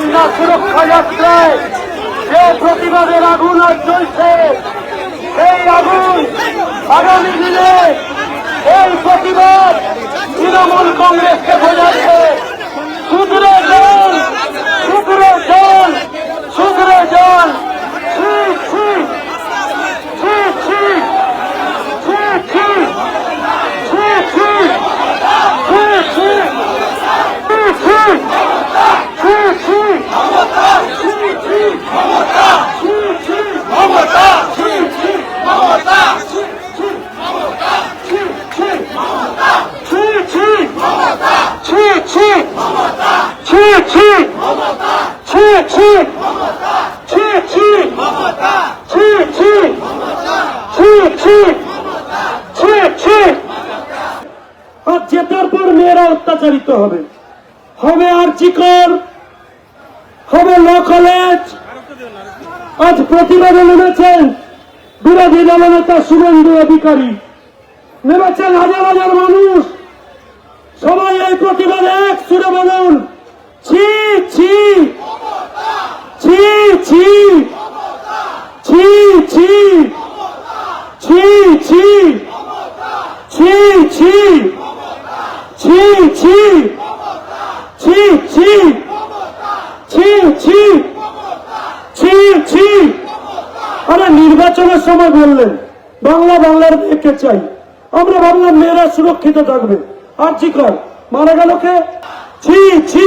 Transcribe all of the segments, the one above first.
শোভাযাত্রায় যে প্রতিবাদের আগুন আজ চলছে সেই আগুন আগামী দিনে এই প্রতিবাদ জেতার পর মেয়েরা অত্যাচারিত হবে হবে আর হবে ল কলেজ। আজ প্রতিবাদে নেমেছেন বিরোধী দলনেতা শুভেন্দু অধিকারী। নেমেছেন হাজার হাজার মানুষ। সবাই এই প্রতিবাদে এক সুরে বলুন। ছি ছি ছি ছি ছি ছি ছি ছি ছি ছি ছি ছি ছি ছি ছি ছি ছি ছি নির্বাচনের সময় বললেন বাংলা বাংলার মেয়েকে চাই আমরা ভাবলাম মেয়েরা সুরক্ষিত থাকবে আর কর মারা গেল কে ছি ছি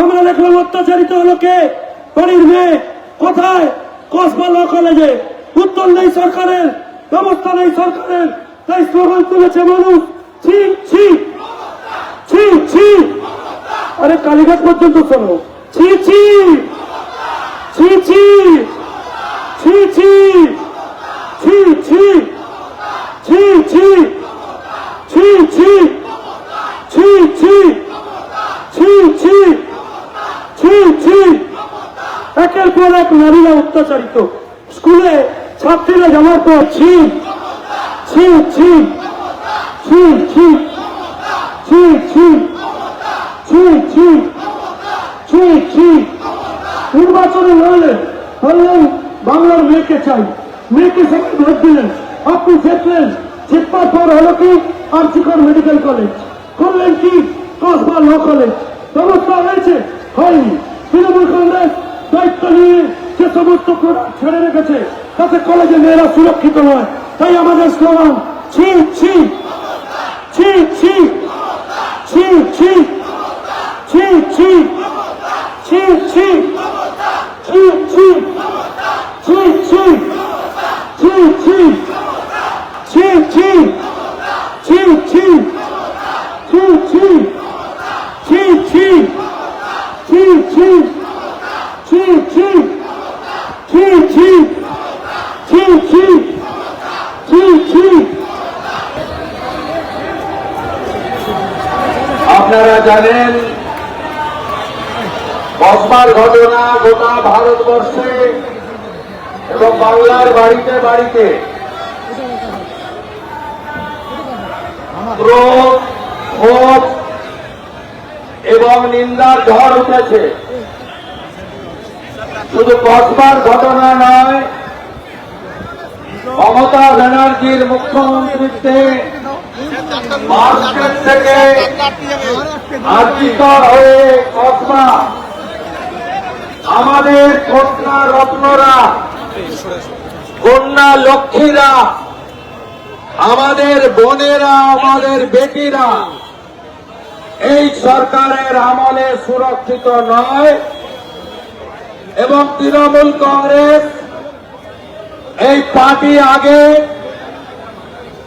আমরা দেখলাম অত্যাচারিত হলো কে বাড়ির মেয়ে, কোথায়? কসবা ল কলেজে। উত্তর নেই সরকারের, ব্যবস্থা নেই সরকারের। তাই স্লোগান তুলেছে মানুষ, ছি ছি। ছি ছি। আরে কালীঘাট পর্যন্ত শোনো ছি ছি। ছি ছি। ছি ছি। ছি ছি। ছি ছি ছি ছি ছি ছি ছি ছি ছি একের পর এক অত্যাচারিত স্কুলে ছাত্রীরা যাওয়ার পর ছি ছি ছি ছি ছি ছি ছি ছি ছি ছি ছি নির্বাচনে লড়লেন বললেন বাংলার মেয়েকে চাই মেয়েকে সেখানে ভোট দিলেন আপনি জিতলেন জিতবার পর হলো কি আর্চিকর মেডিকেল কলেজ করলেন কি কসবা ল কলেজ ব্যবস্থা হয়েছে হয়নি তৃণমূল কংগ্রেস দায়িত্ব নিয়ে যে সমস্ত ছেড়ে রেখেছে, তাতে কলেজে মেয়েরা সুরক্ষিত নয়। তাই আমাদের স্লোগান ছি ছি। ছি ছি। ছি ছি। ছি ছি। ছি ছি। আপনারা জানেন কসবার ঘটনা গোটা ভারতবর্ষে এবং বাংলার বাড়িতে বাড়িতে এবং নিন্দার ঝড় উঠেছে। শুধু কসবার ঘটনা নয়, মমতা ব্যানার্জির মুখ্যমন্ত্রীত্বে মার্কেট থেকে আর্জিকর হয়ে কসমা আমাদের কন্যা রত্নরা, কন্যা লক্ষ্মীরা, আমাদের বোনেরা, আমাদের বেটিরা, এই সরকারের আমলে সুরক্ষিত নয় এবং তৃণমূল কংগ্রেস এই পার্টি আগে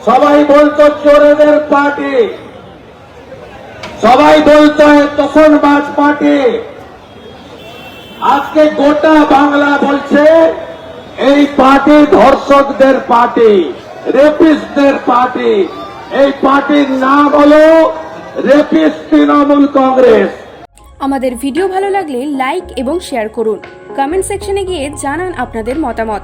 সবাই বলতো চোরেদের পার্টি। সবাই বলতো তোষণবাজ পার্টি। আজকে গোটা বাংলা বলছে, এই পার্টি ধর্ষকদের পার্টি, রেপিস্টদের পার্টি। এই পার্টির নাম হলো রেপিস্ট তৃণমূল কংগ্রেস। আমাদের ভিডিও ভালো লাগলে লাইক এবং শেয়ার করুন। কমেন্ট সেকশনে গিয়ে জানান আপনাদের মতামত।